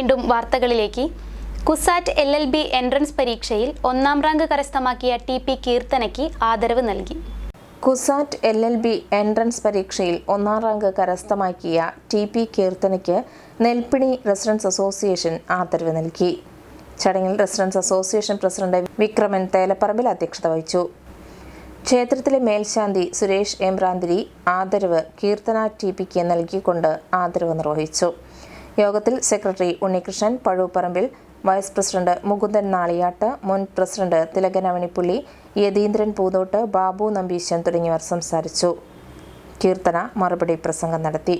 വീണ്ടും വാർത്തകളിലേക്ക്. CUSAT L L B entrance പരീക്ഷയിൽ ഒന്നാം റാങ്ക് കരസ്ഥമാക്കിയ ടി പി കീർത്തനയ്ക്ക് ആദരവ് നൽകി. CUSAT L L B entrance പരീക്ഷയിൽ ഒന്നാം റാങ്ക് കരസ്ഥമാക്കിയ ടി പി കീർത്തനയ്ക്ക് നെൽപ്പിണി റെസിഡൻസ് അസോസിയേഷൻ ആദരവ് നൽകി. ചടങ്ങിൽ residence association president Vikraman Thelaparambil അധ്യക്ഷത വഹിച്ചു. ക്ഷേത്രത്തിലെ മേൽശാന്തി സുരേഷ് എംബ്രാന്തിരി ആദരവ് കീർത്തന ടി പിക്ക് നൽകിക്കൊണ്ട് ആദരവ് നിർവഹിച്ചു. യോഗത്തിൽ secretary Unnikrishnan Pazhuparambil vice president Mukundan Naliyattu മുൻ പ്രസിഡന്റ് തിലകൻ അവണിപ്പുള്ളി യതീന്ദ്രൻ പൂതോട്ട് ബാബു നമ്പീശൻ തുടങ്ങിയവർ സംസാരിച്ചു. കീർത്തന മറുപടി പ്രസംഗം നടത്തി.